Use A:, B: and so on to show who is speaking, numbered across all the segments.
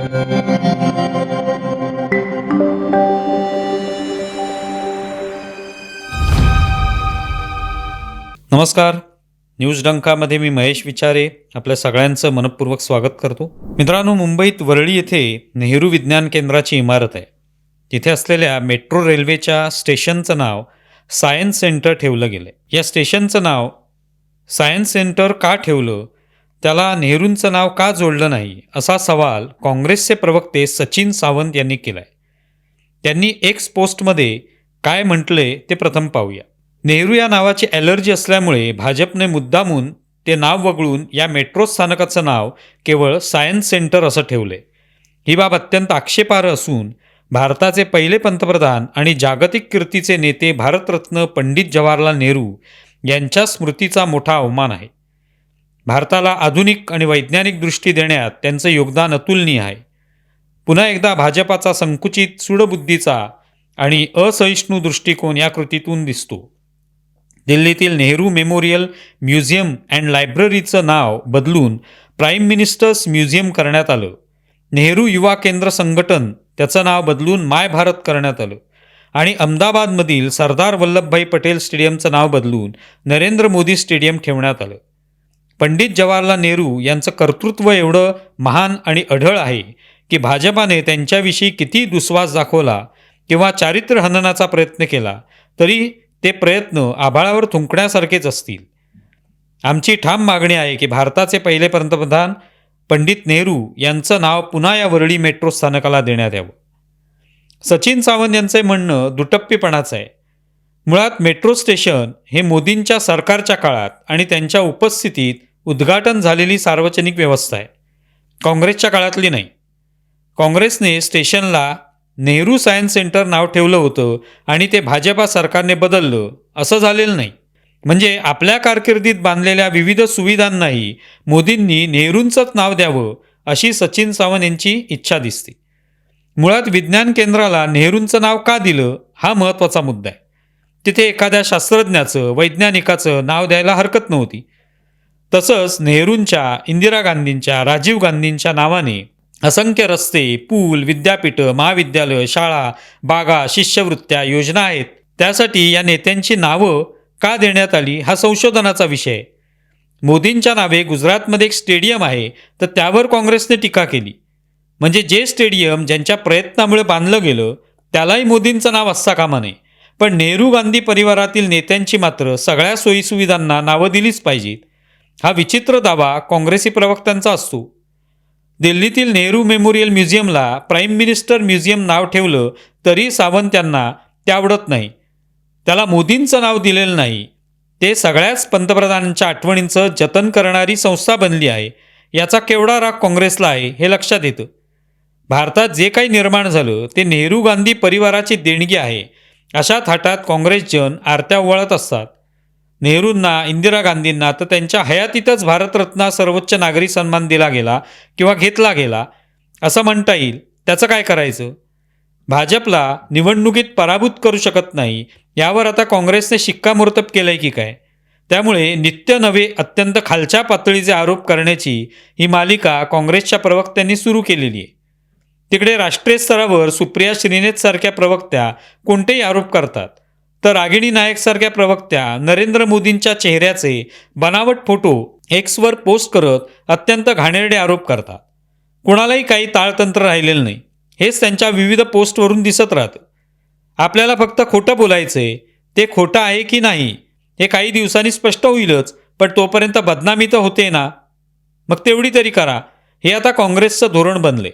A: नमस्कार. न्यूज डंकामध्ये मी महेश विचारे आपल्या सगळ्यांचं मनपूर्वक स्वागत करतो. मित्रांनो मुंबईत वरळी येथे नेहरू विज्ञान केंद्राची इमारत आहे. तिथे असलेल्या मेट्रो रेल्वेच्या स्टेशनचं नाव सायन्स सेंटर ठेवलं गेलं या स्टेशनचं नाव सायन्स सेंटर का ठेवलं? त्याला नेहरूंचं नाव का जोडलं नाही असा सवाल काँग्रेसचे प्रवक्ते सचिन सावंत यांनी केला आहे त्यांनी एक्स पोस्टमध्ये काय म्हटले ते प्रथम पाहूया. नेहरू या नावाची ॲलर्जी असल्यामुळे भाजपने मुद्दामून ते नाव वगळून या मेट्रो स्थानकाचं नाव केवळ सायन्स सेंटर असं ठेवले ही बाब अत्यंत आक्षेपार्ह असून भारताचे पहिले पंतप्रधान आणि जागतिक कीर्तीचे नेते भारतरत्न पंडित जवाहरलाल नेहरू यांच्या स्मृतीचा मोठा अवमान आहे. भारताला आधुनिक आणि वैज्ञानिक दृष्टी देण्यात त्यांचं योगदान अतुलनीय आहे. पुन्हा एकदा भाजपाचा संकुचित सूडबुद्धीचा आणि असहिष्णू दृष्टिकोन या कृतीतून दिसतो. दिल्लीतील नेहरू मेमोरियल म्युझियम अँड लायब्ररीचं नाव बदलून प्राईम मिनिस्टर्स म्युझियम करण्यात आलं. नेहरू युवा केंद्र संघटन त्याचं नाव बदलून माय भारत करण्यात आलं. आणि अहमदाबादमधील सरदार वल्लभभाई पटेल स्टेडियमचं नाव बदलून नरेंद्र मोदी स्टेडियम ठेवण्यात आलं. पंडित जवाहरलाल नेहरू यांचं कर्तृत्व एवढं महान आणि अढळ आहे की भाजपाने त्यांच्याविषयी किती दुस्वास दाखवला किंवा चारित्र्य हननाचा प्रयत्न केला तरी ते प्रयत्न आभाळावर थुंकण्यासारखेच असतील. आमची ठाम मागणी आहे की भारताचे पहिले पंतप्रधान पंडित नेहरू यांचं नाव पुन्हा या वरळी मेट्रो स्थानकाला देण्यात यावं. सचिन सावंत यांचे म्हणणं दुटप्पीपणाचं आहे. मुळात मेट्रो स्टेशन हे मोदींच्या सरकारच्या काळात आणि त्यांच्या उपस्थितीत उद्घाटन झालेली सार्वजनिक व्यवस्था आहे. काँग्रेसच्या काळातली नाही. काँग्रेसने स्टेशनला नेहरू सायन्स सेंटर नाव ठेवलं होतं आणि ते भाजपा सरकारने बदललं असं झालेलं नाही. म्हणजे आपल्या कारकिर्दीत बांधलेल्या विविध सुविधांनाही मोदींनी नेहरूंचंच नाव द्यावं अशी सचिन सावंत यांची इच्छा दिसते. मुळात विज्ञान केंद्राला नेहरूंचं नाव का दिलं हा महत्त्वाचा मुद्दा आहे. तिथे एखाद्या शास्त्रज्ञाचं वैज्ञानिकाचं नाव द्यायला हरकत नव्हती. तसंच नेहरूंच्या इंदिरा गांधींच्या राजीव गांधींच्या नावाने असंख्य रस्ते पूल विद्यापीठं महाविद्यालय शाळा बागा शिष्यवृत्त्या योजना आहेत. त्यासाठी या नेत्यांची नावं का देण्यात आली हा संशोधनाचा विषय मोदींच्या नावे गुजरातमध्ये एक स्टेडियम आहे तर त्यावर काँग्रेसने टीका केली. म्हणजे जे स्टेडियम ज्यांच्या प्रयत्नामुळे बांधलं गेलं त्यालाही मोदींचं नाव असता कामा नये पण नेहरू गांधी परिवारातील नेत्यांची मात्र सगळ्या सोयीसुविधांना नावं दिलीच पाहिजेत. हा विचित्र दावा काँग्रेसी प्रवक्त्यांचा असतो. दिल्लीतील नेहरू मेमोरियल म्युझियमला प्राईम मिनिस्टर म्युझियम नाव ठेवलं तरी सावंत यांना ते आवडत नाही. त्याला मोदींचं नाव दिलेलं नाही. ते सगळ्याच पंतप्रधानांच्या आठवणींचं जतन करणारी संस्था बनली आहे. याचा केवढा राग काँग्रेसला आहे हे लक्षात येतं. भारतात जे काही निर्माण झालं ते नेहरू गांधी परिवाराची देणगी आहे. अशा थाटात काँग्रेसजन आरत्या ओवाळत असतात. नेहरूंना इंदिरा गांधींना तर त्यांच्या हयातीतच भारतरत्न सर्वोच्च नागरी सन्मान दिला गेला किंवा घेतला गेला असं म्हणता येईल. त्याचं काय करायचं? भाजपला निवडणुकीत पराभूत करू शकत नाही यावर आता काँग्रेसने शिक्कामोर्तब केलंय की काय? त्यामुळे नित्य नवे अत्यंत खालच्या पातळीचे आरोप करण्याची ही मालिका काँग्रेसच्या प्रवक्त्यांनी सुरू केलेली आहे. तिकडे राष्ट्रीय स्तरावर सुप्रिया श्रीनेथसारख्या प्रवक्त्या कोणतेही आरोप करतात? तर रागिणी नायकसारख्या प्रवक्त्या नरेंद्र मोदींच्या चेहऱ्याचे बनावट फोटो एक्सवर पोस्ट करत अत्यंत घाणेरडे आरोप करतात. कुणालाही काही ताळतंत्र राहिलेलं नाही. हेच त्यांच्या विविध पोस्टवरून दिसत राहतं. आपल्याला फक्त खोटं बोलायचं आहे ते खोटं आहे की नाही हे काही दिवसांनी स्पष्ट होईलच पण तोपर्यंत बदनामी तर होते ना? मग तेवढी तरी करा. हे आता काँग्रेसचं धोरण बनले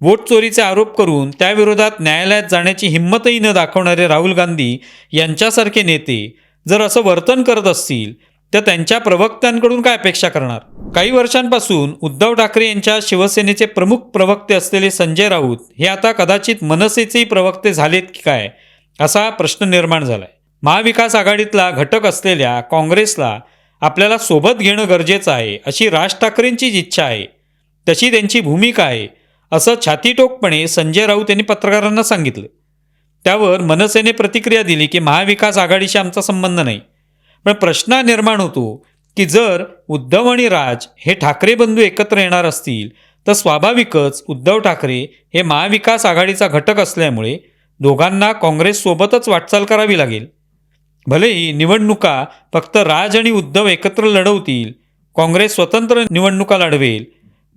A: वोट चोरीचे आरोप करून त्याविरोधात न्यायालयात जाण्याची हिंमतही न दाखवणारे राहुल गांधी यांच्यासारखे नेते जर असं वर्तन करत असतील तर त्यांच्या प्रवक्त्यांकडून काय अपेक्षा करणार? काही वर्षांपासून उद्धव ठाकरे यांच्या शिवसेनेचे प्रमुख प्रवक्ते असलेले संजय राऊत हे आता कदाचित मनसेचेही प्रवक्ते झालेत की काय असा प्रश्न निर्माण झालाय. महाविकास आघाडीतला घटक असलेल्या काँग्रेसला आपल्याला सोबत घेणं गरजेचं आहे अशी राज ठाकरेंचीच इच्छा आहे. तशी त्यांची भूमिका आहे असं छातीटोकपणे संजय राऊत यांनी पत्रकारांना सांगितलं. त्यावर मनसेने प्रतिक्रिया दिली की महाविकास आघाडीशी आमचा संबंध नाही. पण प्रश्न निर्माण होतो की जर उद्धव आणि राज हे ठाकरे बंधू एकत्र येणार असतील तर स्वाभाविकच उद्धव ठाकरे हे महाविकास आघाडीचा घटक असल्यामुळे दोघांना काँग्रेससोबतच वाटचाल करावी लागेल. भलेही निवडणुका फक्त राज आणि उद्धव एकत्र लढवतील काँग्रेस स्वतंत्र निवडणुका लढवेल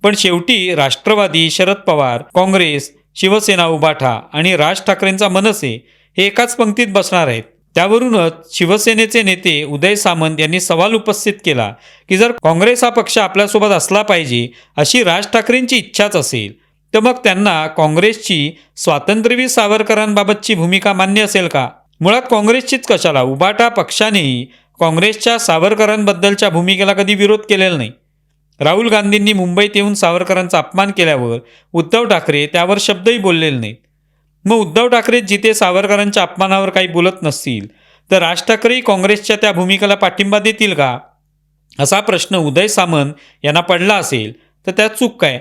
A: पण शेवटी राष्ट्रवादी शरद पवार काँग्रेस शिवसेना उबाठा आणि राज ठाकरेंचा मनसे हे एकाच पंक्तीत बसणार आहेत. त्यावरूनच शिवसेनेचे नेते उदय सामंत यांनी सवाल उपस्थित केला की जर काँग्रेस हा पक्ष आपल्यासोबत असला पाहिजे अशी राज ठाकरेंची इच्छाच असेल तर मग त्यांना काँग्रेसची स्वातंत्र्यवीर सावरकरांबाबतची भूमिका मान्य असेल का? मुळात काँग्रेसचीच कशाला? उबाटा पक्षानेही काँग्रेसच्या सावरकरांबद्दलच्या भूमिकेला कधी विरोध केलेला नाही. राहुल गांधींनी मुंबईत येऊन सावरकरांचा अपमान केल्यावर उद्धव ठाकरे त्यावर शब्दही बोललेले नाहीत. मग उद्धव ठाकरे जिथे सावरकरांच्या अपमानावर काही बोलत नसतील तर राज ठाकरेही काँग्रेसच्या त्या भूमिकेला पाठिंबा देतील का? असा प्रश्न उदय सामंत यांना पडला असेल तर त्यात चूक काय?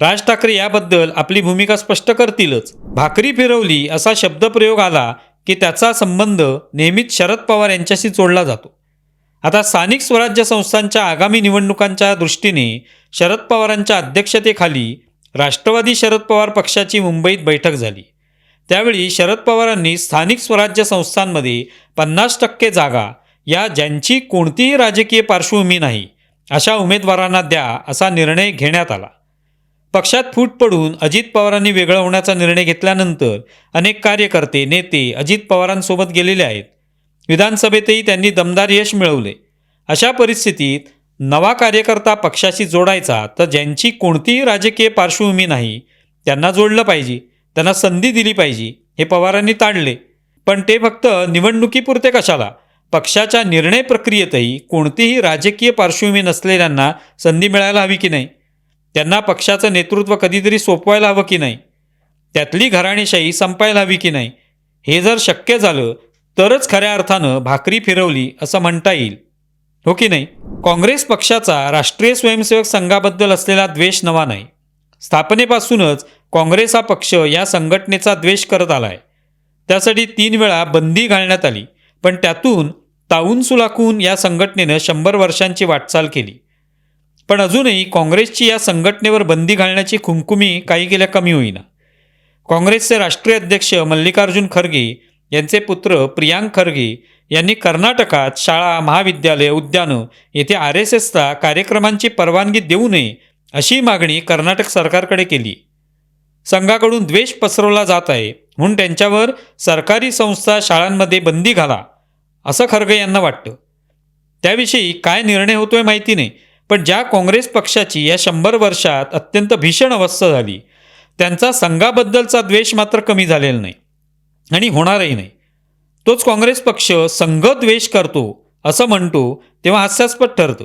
A: राज ठाकरे याबद्दल आपली भूमिका स्पष्ट करतीलच. भाकरी फिरवली असा शब्दप्रयोग आला की त्याचा संबंध नेहमीच शरद पवार यांच्याशी जोडला जातो. आता स्थानिक स्वराज्य संस्थांच्या आगामी निवडणुकांच्या दृष्टीने शरद पवारांच्या अध्यक्षतेखाली राष्ट्रवादी शरद पवार पक्षाची मुंबईत बैठक झाली. त्यावेळी शरद पवारांनी स्थानिक स्वराज्य संस्थांमध्ये पन्नास टक्के जागा या ज्यांची कोणतीही राजकीय पार्श्वभूमी नाही अशा उमेदवारांना द्या असा निर्णय घेण्यात आला. पक्षात फूट पडून अजित पवारांनी वेगळं होण्याचा निर्णय घेतल्यानंतर अनेक कार्यकर्ते नेते अजित पवारांसोबत गेलेले आहेत. विधानसभेतही त्यांनी दमदार यश मिळवले. अशा परिस्थितीत नवा कार्यकर्ता पक्षाशी जोडायचा तर ज्यांची कोणतीही राजकीय पार्श्वभूमी नाही त्यांना जोडलं पाहिजे त्यांना संधी दिली पाहिजे हे पवारांनी ताडले पण ते फक्त निवडणुकीपुरते कशाला? पक्षाच्या निर्णय प्रक्रियेतही कोणतीही राजकीय पार्श्वभूमी नसलेल्यांना संधी मिळायला हवी की नाही? त्यांना पक्षाचं नेतृत्व कधीतरी सोपवायला हवं की नाही? त्यातली घराणेशाही संपायला हवी की नाही? हे जर शक्य झालं तरच खऱ्या अर्थानं भाकरी फिरवली असं म्हणता येईल. हो की नाही? काँग्रेस पक्षाचा राष्ट्रीय स्वयंसेवक संघाबद्दल असलेला द्वेष नवा नाही. स्थापनेपासूनच काँग्रेस हा पक्ष या संघटनेचा द्वेष करत आला आहे त्यासाठी तीन वेळा बंदी घालण्यात आली पण त्यातून ताऊन सुलाखून या संघटनेनं शंभर वर्षांची वाटचाल केली. पण अजूनही काँग्रेसची या संघटनेवर बंदी घालण्याची खुमखुमी काही गेल्या कमी होईना. काँग्रेसचे राष्ट्रीय अध्यक्ष मल्लिकार्जुन खरगे यांचे पुत्र प्रियांक खरगे यांनी कर्नाटकात शाळा महाविद्यालय उद्यानं येथे आर एस एसचा कार्यक्रमांची परवानगी देऊ नये अशी मागणी कर्नाटक सरकारकडे केली. संघाकडून द्वेष पसरवला जात आहे म्हणून त्यांच्यावर सरकारी संस्था शाळांमध्ये बंदी घाला असं खरगे यांना वाटतं. त्याविषयी काय निर्णय होतोय माहिती नाही पण ज्या काँग्रेस पक्षाची या शंभर वर्षात अत्यंत भीषण अवस्था झाली त्यांचा संघाबद्दलचा द्वेष मात्र कमी झालेला नाही. आणि होणारही नाही. तोच काँग्रेस पक्ष संघद्वेष करतो असं म्हणतो तेव्हा हास्यास्पद ठरतं.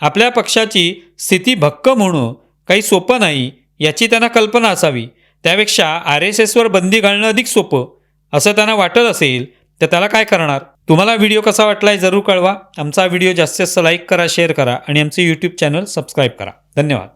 A: आपल्या पक्षाची स्थिती भक्कम होणं काही सोपं नाही याची त्यांना कल्पना असावी. त्यापेक्षा आर एस एसवर बंदी घालणं अधिक सोपं असं त्यांना वाटत असेल तर त्याला काय करणार? तुम्हाला व्हिडिओ कसा वाटलाय जरूर कळवा. आमचा व्हिडिओ जास्तीत जास्त लाईक करा शेअर करा आणि आमचे यूट्यूब चॅनल सबस्क्राईब करा. धन्यवाद.